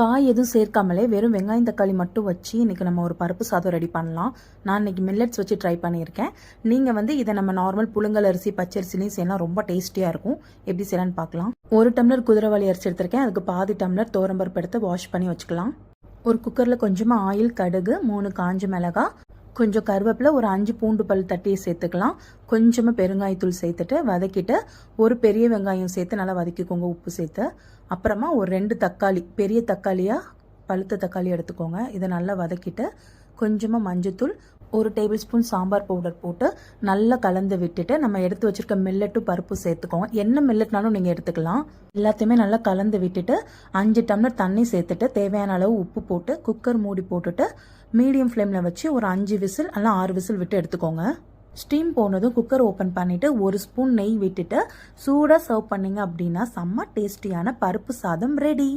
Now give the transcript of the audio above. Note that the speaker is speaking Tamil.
காய் எதுவும் சேர்க்காமலே வெறும் வெங்காயம் தக்காளி மட்டும் வச்சு இன்றைக்கி நம்ம ஒரு பருப்பு சாதம் ரெடி பண்ணலாம். நான் இன்றைக்கி மில்லட்ஸ் வச்சு ட்ரை பண்ணியிருக்கேன். நீங்கள் வந்து இதை நம்ம நார்மல் புழுங்கல் அரிசி பச்சரிசிலையும் செய்யலாம் ரொம்ப டேஸ்டியாக இருக்கும். எப்படி செய்யலாம்னு பார்க்கலாம். ஒரு டம்ளர் குதிரைவாளி அரிசி எடுத்திருக்கேன். அதுக்கு பாதி டம்ளர் தோரம்பருப்பு எடுத்து வாஷ் பண்ணி வச்சுக்கலாம். ஒரு குக்கரில் கொஞ்சமாக ஆயில் கடுகு மூணு காஞ்ச மிளகாய் கொஞ்சம் கருவேப்பிலை ஒரு அஞ்சு பூண்டு பல் தட்டி சேர்த்துக்கலாம். கொஞ்சமாக பெருங்காயத்தூள் சேர்த்துட்டு வதக்கிட்டு ஒரு பெரிய வெங்காயம் சேர்த்து நல்லா வதக்கிக்கோங்க உப்பு சேர்த்து. அப்புறமா ஒரு ரெண்டு தக்காளி பெரிய தக்காளியாக பழுத்த தக்காளி எடுத்துக்கோங்க. இதை நல்லா வதக்கிட்டு கொஞ்சமாக மஞ்சத்தூள் ஒரு டேபிள் ஸ்பூன் சாம்பார் பவுடர் போட்டு நல்லா கலந்து விட்டுட்டு நம்ம எடுத்து வச்சிருக்க மில்லட்டும் பருப்பு சேர்த்துக்கோங்க. என்ன மில்லட்னாலும் நீங்கள் எடுத்துக்கலாம். எல்லாத்தையுமே நல்லா கலந்து விட்டுட்டு அஞ்சு டம்ளர் தண்ணி சேர்த்துட்டு தேவையான அளவு உப்பு போட்டு குக்கர் மூடி போட்டுட்டு மீடியம் ஃப்ளேமில் வச்சு ஒரு அஞ்சு விசில் அல்ல ஆறு விசில் விட்டு எடுத்துக்கோங்க. ஸ்டீம் போனதும் குக்கர் ஓப்பன் பண்ணிவிட்டு ஒரு ஸ்பூன் நெய் விட்டுட்டு சூடாக சர்வ் பண்ணிங்க அப்படின்னா செம்ம டேஸ்டியான பருப்பு சாதம் ரெடி